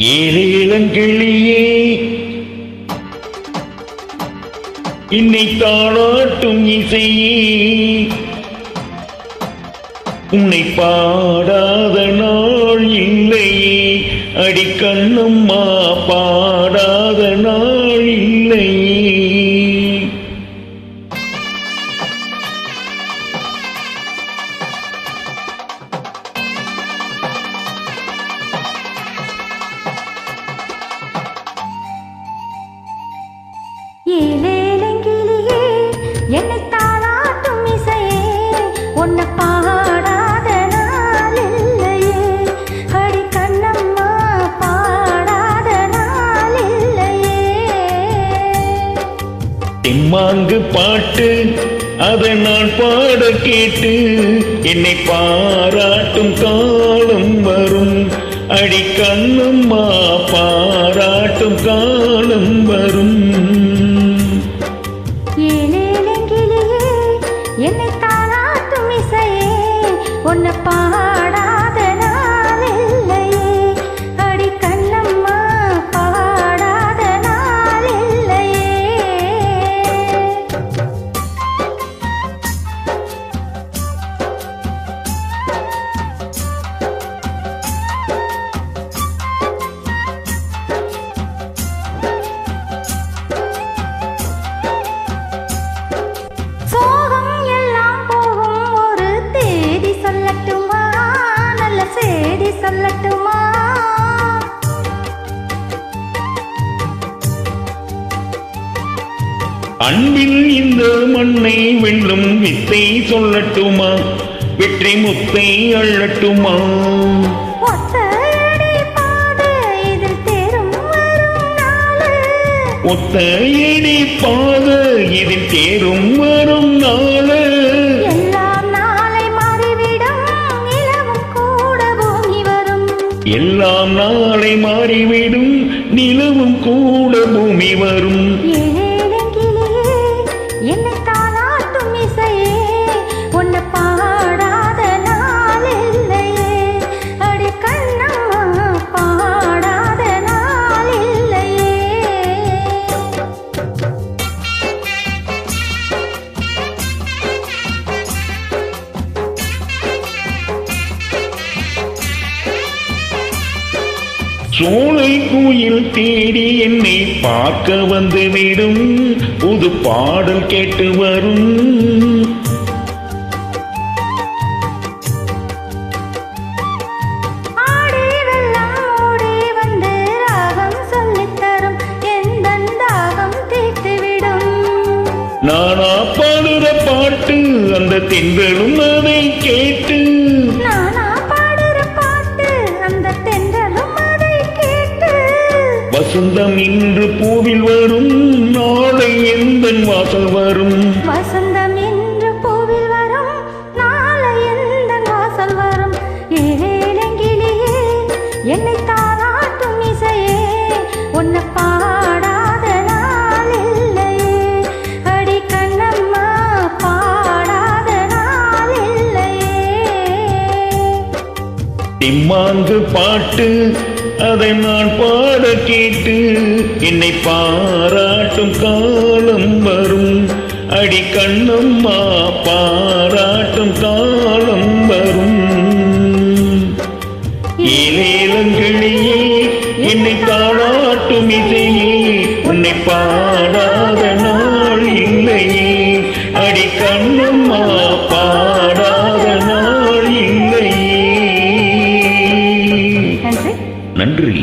ஏழேலங்கிளியே இன்னை தாளாட்டும் இசையே. உன்னை பாடாத நாள் இல்லையே. அடிக்கண்ணம்மா திம்மாங்கு பாட்டு அதை நான் பாட கேட்டு என்னை பாராட்டும் காலம் வரும். அடி கண்ணம்மா பாராட்டும் காலம் வரும். அன்பில் இந்த மண்ணை வெல்லும் வித்தை சொல்லட்டுமா? வெற்றி முத்தை அள்ளட்டுமா? ஒத்தையடி பாதை இதில் தேரும் வரும் நாளு. ஒத்தையடி பாத இதில் தேரும் வரும் நாள. எல்லாம் நாளை மாறிவிடும் நிலவும் கூட பூமி வரும். சோலை கோயில் தேடி என்னை பார்க்க வந்து விடும். புது பாடல் கேட்டு வரும். நானா பாடுற பாட்டு அந்த தென்றலும் அதை கேட்டு. வசந்தம் இன்று பூவில் வரும் நாளை எந்த வாசல் வரும்? வசந்தம் என்று பூவில் வரும் நாளை எந்த வாசல் வரும்? ஏழேலங்கிளியே என்னை தாளாட்டும் இசையே உன்னை பாடாத நாள் இல்லையே. அடி கண்ணம்மா பாடாத நாள் இல்லையே. திம்மாங்கு பாட்டு அதை நான் பாட கேட்டு என்னை பாராட்டும் காலம் வரும். அடி கண்ணம்மா பாராட்டும் காலம் வரும். ஏலேலங்கிளியே என்னை தாளாட்டும் இசையே உன்னை பாடாத நன்றி